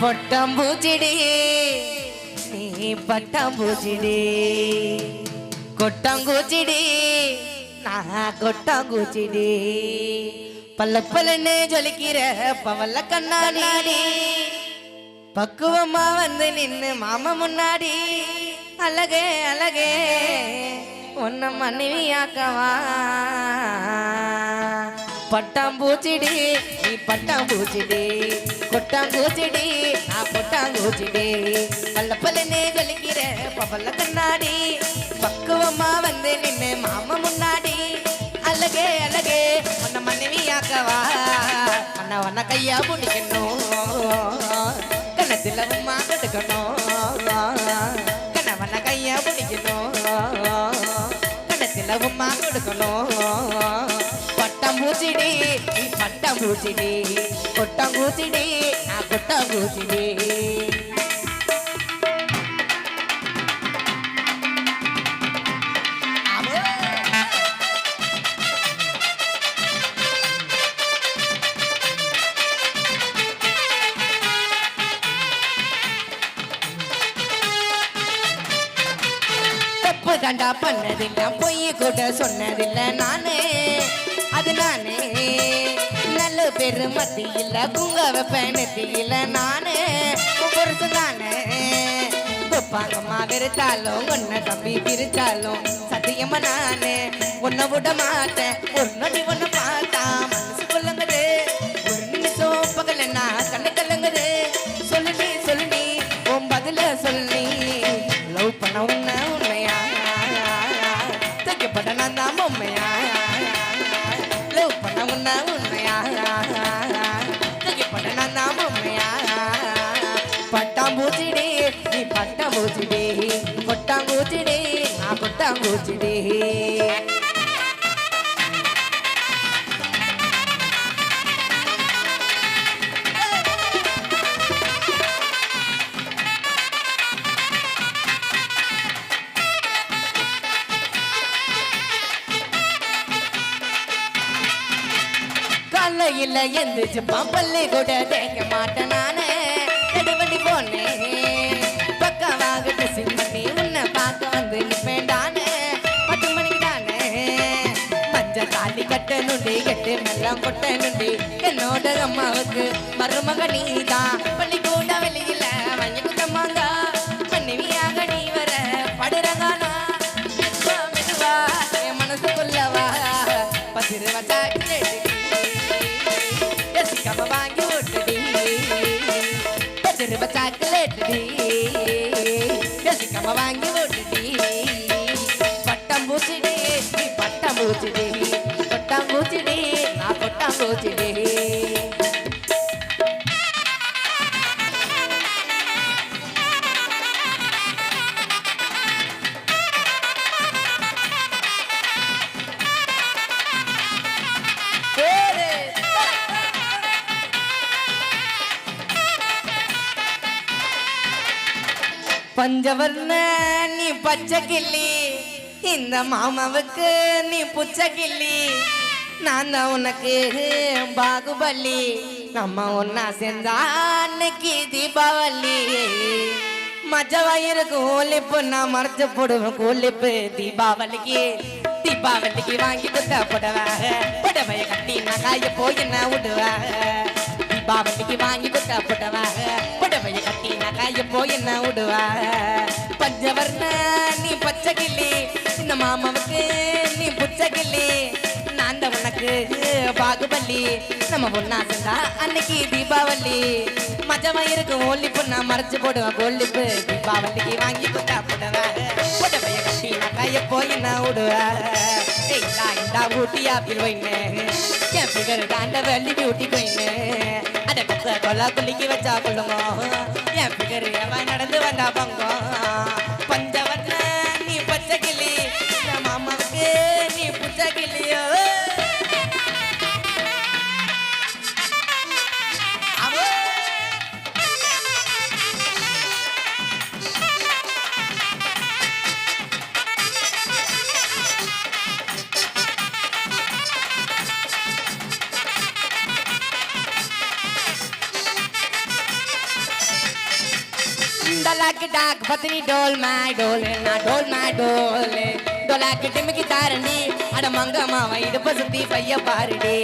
பொட்டாம்பூச்சிடி நீ பட்டாம்பூச்சிடி கொட்டங்கூச்சிடி நான் கொட்டாங்கூச்சிடி பல்ல பல்லன்னு ஜொலிக்கிற பவல்ல கண்ணாடி. பக்குவமா வந்து நின்னு மாமா முன்னாடி. அழகே அழகே உன்ன மனைவியாக்கவா. பட்டாம்பூச்சிடி நீ பட்டாம்பூச்சிடி கொட்டாம்பூச்சிடி நான் கொட்டாம்பூச்சிடி பல்ல பல்லன்னு ஜொலிக்கிற பவல்ல கண்ணாடி பக்குவமா வந்து நின்னு மாமா முன்னாடி. அழகே அழகே உன்ன மனைவியாக்கவா? அண்ணா உன்ன கையா பிடிக்கணும். கணத்துல உமா கெடுக்கணும். கணவன கையா பிடிக்கணும். கணத்துல உமா கொடுக்கணும். நீ பட்டாம்பூச்சிடி நான் கொட்டாம்பூச்சிடி தப்பு தண்டா பண்ணதில்லை பொய் கூட சொன்னதில்லை நானே அது நானே. பெருமத்தியில் குங்க வெப்பத்தியில் நானே பொருசு தானே. துப்பாங்கம்மா வெறுத்தாலும் ஒன்ன தம்பி பிரிச்சாலும் சத்தியமா நானே. உன்னை விட மாட்டேன் ஒரு நொடி ஒன்று பார்த்தா மனசு கொள்ளுங்குது ஒரு நிமிஷம் பகல நான் கண்ணு கலங்குது. சொல்லு நீ சொல்லு நீ உன் பதில சொல்லி லவ் பண்ண உன்ன உண்மையா? தைக்கப்பட நான் தான் பொம்மையா லவ் பண்ண உன்ன பட்டாம்பூச்சிடி கொட்டாம்பூச்சிடி நான் கொட்டாம்பூச்சிடி காலையில் எந்திரிச்சு பம்பள்ளி கூட தேய்க்க மாட்டேன் நானே. எடுபடி போன பக்கவாகிட்டு உன்னை பார்க்க வந்து நிப்பேண்டானே பத்து மணிக்கு தானே? மஞ்ச தாலி கட்ட என்னோட அம்மாவுக்கு மருமக நீதான். பள்ளி பட்டம் பூச்சிடி நான் கொட்டம் பஞ்சவர்ண நீ பச்சை கிள்ளி. இந்த மாமாவுக்கு நீ புச்ச கிள்ளி நான் தான் உனக்கு பாகுபலி. நம்ம ஒன்னா சேர்ந்தா அன்னைக்கு தீபாவளி. மஜ வயிறுக்கு ஓலிப்பு நான் மறைச்சு போடுவேன் கோலிப்பு. தீபாவளிக்கு தீபாவளிக்கு வாங்கி கொடுத்த புடவை. புடவைய கட்டி நான் காய போய் என்ன விடுவேன் தீபாவளிக்கு வாங்கி கொடுத்த புடவை. புடவைய கட்டி நான் காய போய் என்ன விடுவா பஞ்சவர்ண நீ பச்சை கிள்ளி மாமாவுக்கு நீ புச்சகில்லி நான் தான் உனக்கு பாகுபலி. நம்ம ஒன்னா சேர்ந்தா அன்னைக்கு தீபாவளி. மஜமா இருக்கு ஒல்லிப்பு நான் மறைச்சு போடுவேன் கோலிப்பு தீபாவளிக்கு வாங்கி கொடுத்தா போடுவேன் புடவைய கட்டி நான் காய போய் நான் விடுவேன் இந்தா நான் இந்த ஊட்டி ஆப்பிள் வைனே என் பிகர் தாண்ட வள்ளி பியூட்டி கோயின்னு. அதை கொல்லா கொலா வச்சா கொள்ளுங்க என் பிகர் எவன் நடந்து வந்தா பங்கம் டலாக்கு டாக் பத்தினி டோல் மை டோல் நான் டோல் மை டோல் டோலாக்கு டிமிக்கி தாரண்டி அட மங்க மாவ இடுப்ப சுத்தி பைய பாருடி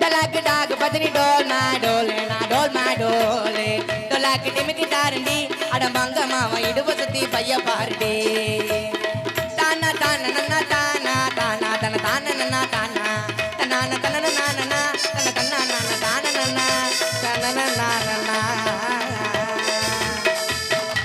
டலாக்கு டாக் பத்தினி டோல் மை டோல் நான் டோல் மை டோல் டோலாக்கு டிமிக்கி தாரண்டி அட மங்க மாவ இடுப்ப சுத்தி பைய பாருடி